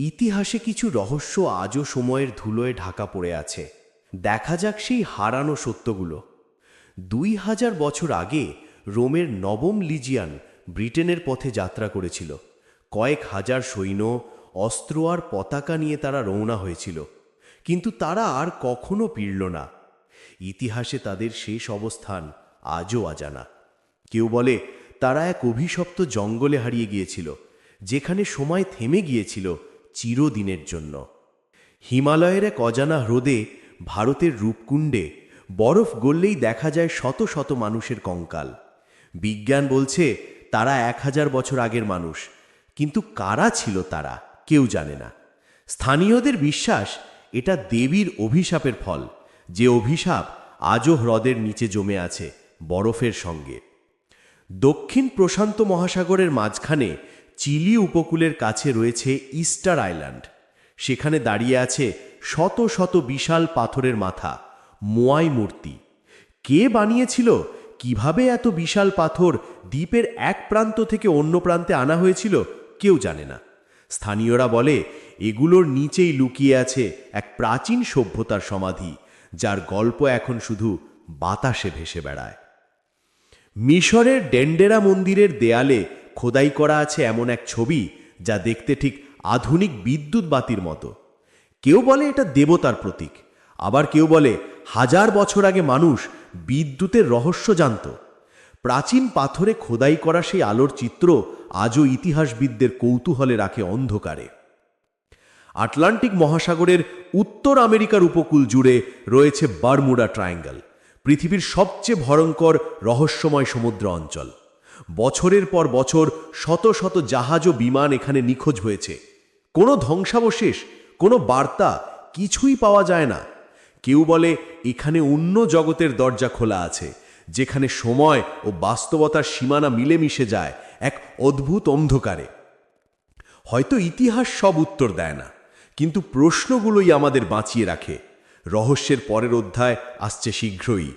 ইতিহাসে কিছু রহস্য আজও সময়ের ধুলোয় ঢাকা পড়ে আছে। দেখা যাক সেই হারানো সত্যগুলো। দুই হাজার বছর আগে রোমের নবম লিজিয়ান ব্রিটেনের পথে যাত্রা করেছিল। কয়েক হাজার সৈন্য, অস্ত্র আর পতাকা নিয়ে তারা রওনা হয়েছিল। কিন্তু তারা আর কখনো পিড়ল না। ইতিহাসে তাদের শেষ অবস্থান আজও আজানা কেউ বলে, তারা এক অভিশপ্ত জঙ্গলে হারিয়ে গিয়েছিল, যেখানে সময় থেমে গিয়েছিল। চিরদিনের জন্য। হিমালয়ের এক অজানা হ্রদে, ভারতের রূপকুণ্ডে, বরফ গললেই দেখা যায় শত শত মানুষের কঙ্কাল। বিজ্ঞান বলছে, তারা এক হাজার বছর আগের মানুষ। কিন্তু কারা ছিল তারা, কেউ জানে না। স্থানীয়দের বিশ্বাস, এটা দেবীর অভিশাপের ফল। যে অভিশাপ আজও হ্রদের নিচে জমে আছে, বরফের সঙ্গে। দক্ষিণ প্রশান্ত মহাসাগরের মাঝখানে চিলি উপকূলের কাছে রয়েছে ইস্টার আইল্যান্ড। সেখানে দাঁড়িয়ে আছে শত শত বিশাল পাথরের মাথা, মোয়াই মূর্তি। কে বানিয়েছিল? কীভাবে এত বিশাল পাথর দ্বীপের এক প্রান্ত থেকে অন্য প্রান্তে আনা হয়েছিল কেউ জানে না। স্থানীয়রা বলে, এগুলোর নিচেই লুকিয়ে আছে এক প্রাচীন সভ্যতার সমাধি, যার গল্প এখন শুধু বাতাসে ভেসে বেড়ায়। মিশরের ডেন্ডেরা মন্দিরের দেয়ালে খোদাই করা আছে এমন এক ছবি যা দেখতে ঠিক আধুনিক বিদ্যুৎ বাতির মতো। কেউ বলে এটা দেবতার প্রতীক, আবার কেউ বলে হাজার বছর আগে মানুষ বিদ্যুতের রহস্য জানত। প্রাচীন পাথরে খোদাই করা সেই আলোর চিত্র আজও ইতিহাসবিদদের কৌতূহলে রাখে অন্ধকারে। আটলান্টিক মহাসাগরের উত্তর আমেরিকার উপকূল জুড়ে রয়েছে বারমুডা ট্রায়াঙ্গল, পৃথিবীর সবচেয়ে ভয়ঙ্কর রহস্যময় সমুদ্র অঞ্চল। বছরের পর বছর শত শত জাহাজ ও বিমান এখানে নিখোঁজ হয়েছে। কোনো ধ্বংসাবশেষ, কোনো বার্তা কিছুই পাওয়া যায় না। কেউ বলে, এখানে অন্য জগতের দরজা খোলা আছে, যেখানে সময় ও বাস্তবতার সীমানা মিলেমিশে যায় এক অদ্ভুত অন্ধকারে। হয়তো ইতিহাস সব উত্তর দেয় না, কিন্তু প্রশ্নগুলোই আমাদের বাঁচিয়ে রাখে। রহস্যের পরের অধ্যায় আসছে শীঘ্রই।